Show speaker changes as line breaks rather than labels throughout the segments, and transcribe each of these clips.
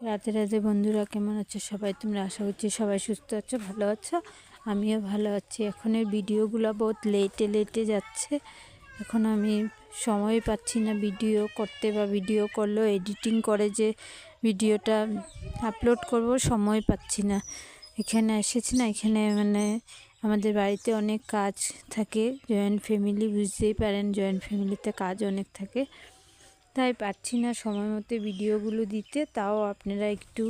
রাতে রাতে বন্ধুরা, কেমন আছো সবাই? তোমরা আশা করছি সবাই সুস্থ আছো, ভালো আছো। আমিও ভালো আছি। এখনের ভিডিওগুলো বহুত লেটে লেটে যাচ্ছে। এখন আমি সময় পাচ্ছি না ভিডিও করতে বা ভিডিও করলেও এডিটিং করে যে ভিডিওটা আপলোড করব, সময় পাচ্ছি না। এখানে এসেছি না, এখানে মানে আমাদের বাড়িতে অনেক কাজ থাকে। জয়েন্ট ফ্যামিলি, বুঝতেই পারেন, জয়েন্ট ফ্যামিলিতে কাজ অনেক থাকে। তাই পাচ্ছি না সময় মতো ভিডিওগুলো দিতে, তাও আপনারা একটু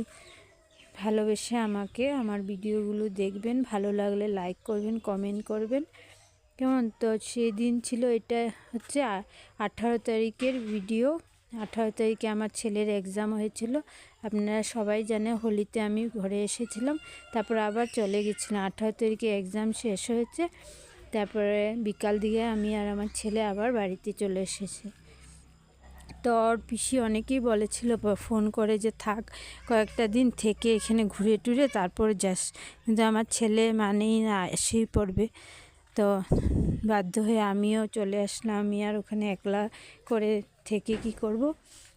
ভালোবেসে আমাকে আমার ভিডিওগুলো দেখবেন, ভালো লাগলে লাইক করবেন কমেন্ট করবেন। কেমন? তো সেদিন ছিল এটা হচ্ছে আঠারো তারিখের ভিডিও আঠারো তারিখে আমার ছেলের এক্সাম হয়েছিল। আপনারা সবাই জানে হোলিতে আমি ঘরে এসেছিলাম, তারপর আবার চলে গেছিলাম। আঠারো তারিখে এক্সাম শেষ হয়েছে, তারপরে বিকাল দিকে আমি আর আমার ছেলে আবার বাড়িতে চলে এসেছি। তো পিসি অনেকেই বলেছিল ফোন করে যে থাক, কয়েকটা দিন থেকে এখানে ঘুরে টুরে তারপর যাস। কিন্তু আমার ছেলে মানেই না, এসেই পড়বে। তো বাধ্য হয়ে আমিও চলে আসলাম। আমি আর ওখানে একলা করে থেকে কি করব?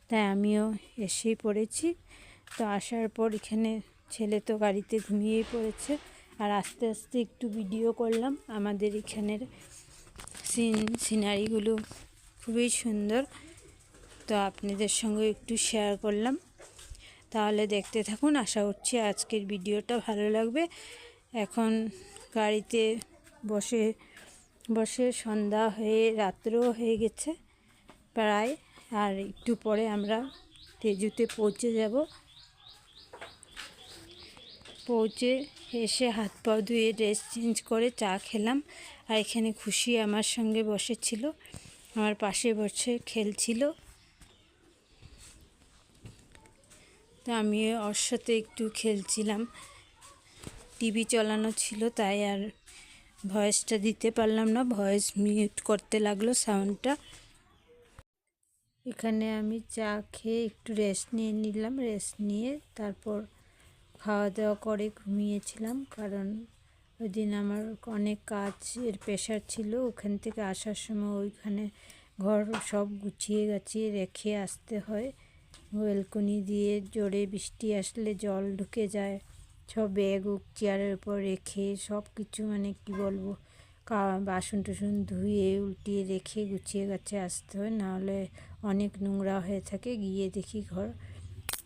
তাই আমিও এসেই পড়েছি। তো আসার পর এখানে ছেলে তো গাড়িতে ঘুমিয়েই পড়েছে। আর আস্তে আস্তে একটু ভিডিও করলাম। আমাদের এখানের সিন সিনারিগুলো খুবই সুন্দর। তো আপনাদের সঙ্গে একটু শেয়ার করলাম। তাহলে দেখতে থাকুন, আশা করছি আজকের ভিডিওটা ভালো লাগবে। এখন গাড়িতে বসে বসে সন্ধ্যা হয়ে, রাত্রও হয়ে গেছে প্রায়। আর একটু পরে আমরা তেজুতে পৌঁছে যাব। পৌঁছে এসে হাত পা ধুয়ে ড্রেস চেঞ্জ করে চা খেলাম। আর এখানে খুশি আমার সঙ্গে বসেছিল। আমার পাশে বসে খেলছিল। তো আমি ওর সাথে একটু খেলছিলাম। টিভি চালানো ছিল তাই আর ভয়েসটা দিতে পারলাম না ভয়েস মিউট করতে লাগল সাউন্ডটা এখানে আমি চা খেয়ে একটু রেস্ট নিয়ে নিলাম রেস্ট নিয়ে তারপর খাওয়া দাওয়া করে ঘুমিয়েছিলাম কারণ ওই দিন আমার অনেক কাজের প্রেশার ছিল, ওখান থেকে আসার সময় ওইখানে ঘর সব গুছিয়ে গাছিয়ে রেখে আসতে হয়। ওয়েলকনি দিয়ে জোরে বৃষ্টি আসলে জল ঢুকে যায়। সব ব্যাগ চেয়ারের উপর রেখে সব কিছু মানে কি বলব বাসন টুসন ধুয়ে উল্টিয়ে রেখে গুছিয়ে গাছে আসতে হয়। নাহলে অনেক নোংরা হয়ে থাকে, গিয়ে দেখি ঘর।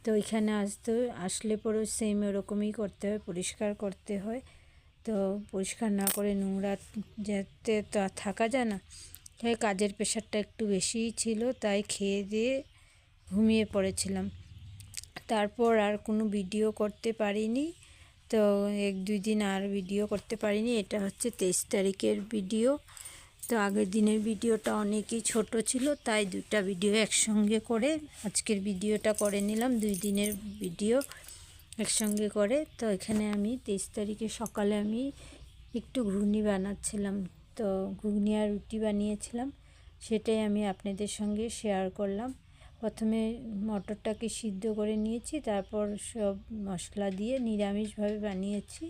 তো ওইখানে আসতে আসলে পরেও সেম ওরকমই করতে হয়, পরিষ্কার করতে হয়। তো পরিষ্কার না করে নোংরা যেতে তো থাকা যায় না। কাজের প্রেশারটা একটু বেশিই ছিল, তাই খেয়ে দিয়ে ঘুমিয়ে পড়েছিলাম। তারপর আর কোনো ভিডিও করতে পারিনি। তো এক দুই দিন আর ভিডিও করতে পারিনি। এটা হচ্ছে তেইশ তারিখের ভিডিও তো আগের দিনের ভিডিওটা অনেকই ছোট ছিল, তাই দুটা ভিডিও একসঙ্গে করে আজকের ভিডিওটা করে নিলাম, দুই দিনের ভিডিও একসঙ্গে করে। তো এখানে আমি তেইশ তারিখে সকালে আমি একটু ঘুগনি বানাচ্ছিলাম। তো ঘুগনি আর রুটি বানিয়েছিলাম, সেটাই আমি আপনাদের সঙ্গে শেয়ার করলাম। প্রথমে মটরটাকে সিদ্ধ করে নিয়েছি, তারপর সব মশলা দিয়ে নিরামিষভাবে বানিয়েছি।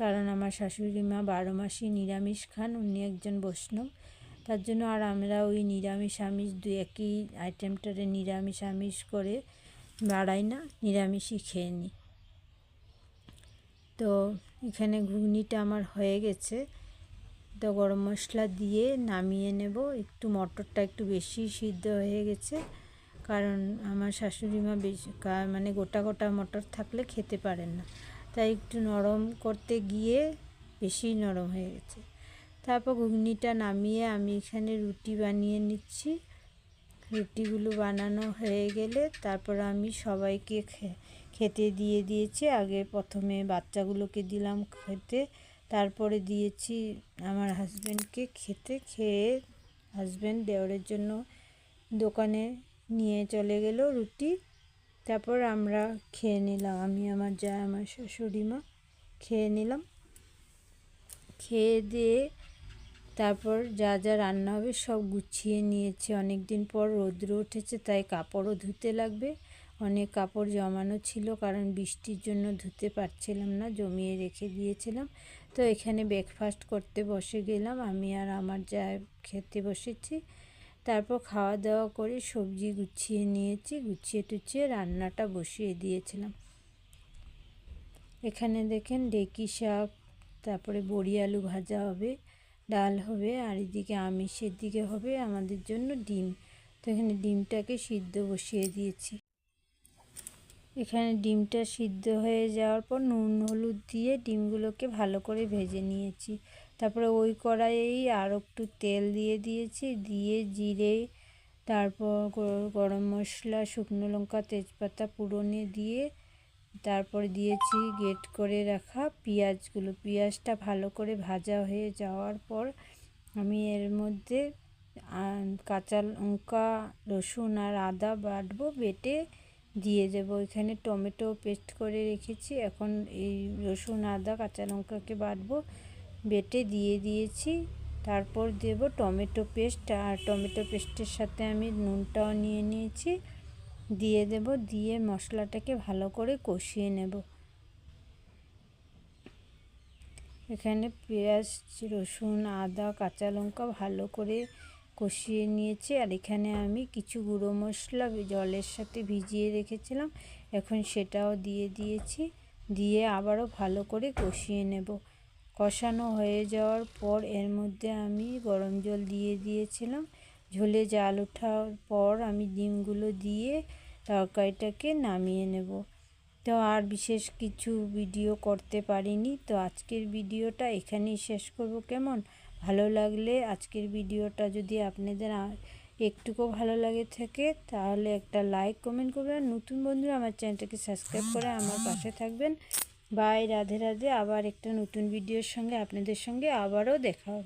কারণ আমার শাশুড়ি মা বারো মাসই নিরামিষ খান, উনি একজন বৈষ্ণব। তার জন্য আর আমরা ওই নিরামিষ আমিষ, দু একই আইটেমটারে নিরামিষ আমিষ করে বাড়াই না, নিরামিষই খেয়ে নিই। তো এখানে ঘুগনিটা আমার হয়ে গেছে। তো গরম মশলা দিয়ে নামিয়ে নেব। একটু মটরটা একটু বেশি সিদ্ধ হয়ে গেছে। কারণ আমার শাশুড়ি মা বেশি মানে গোটা গোটা মটর থাকলে খেতে পারেন না। তাই একটু নরম করতে গিয়ে বেশি নরম হয়ে গেছে। তারপর ঘুগনিটা নামিয়ে আমি এখানে রুটি বানিয়ে নিচ্ছি। রুটিগুলো বানানো হয়ে গেলে তারপর আমি সবাইকে খেতে দিয়ে দিয়েছি। আগে প্রথমে বাচ্চাগুলোকে দিলাম খেতে। তারপরে দিয়েছি আমার হাজব্যান্ডকে খেতে, খেয়ে হাজব্যান্ড দেওয়ারের জন্য দোকানে নিয়ে চলে গেল রুটি। তারপর আমরা খেয়ে নিলাম, আমি, আমার যা, আমার শাশুড়ি মা খেয়ে নিলাম। খেয়ে দিয়ে তারপর যা যা রান্না হবে সব গুছিয়ে নিয়েছি। অনেক দিন পর রৌদ্র উঠেছে, তাই কাপড়ও ধুতে লাগবে। অনেক কাপড় জমানো ছিল, কারণ বৃষ্টির জন্য ধুতে পারছিলাম না, জমিয়ে রেখে দিয়েছিলাম। তো এখানে ব্রেকফাস্ট করতে বসে গেলাম, আমি আর আমার যা খেতে বসেছি। তারপর খাওয়া দাওয়া করে সবজি গুছিয়ে নিয়েছি, গুছিয়ে টুছিয়ে রান্নাটা বসিয়ে দিয়েছিলাম। এখানে দেখেন ডেকি শাক, তারপরে বড়ি আলু ভাজা হবে, ডাল হবে, আর এদিকে আমিষের দিকে হবে আমাদের জন্য ডিম। তো এখানে ডিমটাকে সিদ্ধ বসিয়ে দিয়েছি। এখানে ডিমটা সিদ্ধ হয়ে যাওয়ার পর নুন, হলুদ দিয়ে ডিমগুলোকে ভালো করে ভেজে নিয়েছি। তারপরে ওই কড়াইয়েই আর একটু তেল দিয়ে দিয়েছি, দিয়ে জিরে, তারপর গরম মশলা, শুকনো লঙ্কা, তেজপাতা পুরনে দিয়ে তারপর দিয়েছি গেট করে রাখা পেঁয়াজগুলো। পেঁয়াজটা ভালো করে ভাজা হয়ে যাওয়ার পর আমি এর মধ্যে কাঁচা লঙ্কা, রসুন আর আদা বাটবো, বেটে দিয়ে দেব। এখানে টমেটো পেস্ট করে রেখেছি। এখন এই রসুন, আদা, কাঁচা লঙ্কাকে বাটবো। বেটে দিয়ে দিয়েছি। তারপর দেব টমেটো পেস্ট। আর টমেটো পেস্টের সাথে আমি নুনটাও নিয়ে নিয়েছি। দিয়ে দেব, দিয়ে মশলাটাকে ভালো করে কষিয়ে নেব। এখানে পেঁয়াজ, রসুন, আদা, কাঁচা লঙ্কা ভালো করে কষিয়ে নিয়েছি আর এখানে আমি কিছু গুঁড়ো মশলা জলের সাথে ভিজিয়ে রেখেছিলাম। এখন সেটাও দিয়ে দিয়েছি, দিয়ে আবারও ভালো করে কষিয়ে নেব। কষানো হয়ে যাওয়ার পর এর মধ্যে আমি গরম জল দিয়ে দিয়েছিলাম। ঝোলে জাল ওঠার পর আমি ডিমগুলো দিয়ে তরকারিটাকে নামিয়ে নেব। তো আর বিশেষ কিছু ভিডিও করতে পারিনি। তো আজকের ভিডিওটা এখানেই শেষ করব। কেমন? ভালো লাগলে আজকের ভিডিওটা যদি আপনাদের একটুকু ভালো লাগে থাকে, তাহলে একটা লাইক কমেন্ট করবেন। নতুন বন্ধুরা আমার চ্যানেলটাকে সাবস্ক্রাইব করে আমার পাশে থাকবেন। বাই রাধে রাধে। আবার একটা নতুন ভিডিওর সঙ্গে আপনাদের সঙ্গে আবারও দেখা হবে।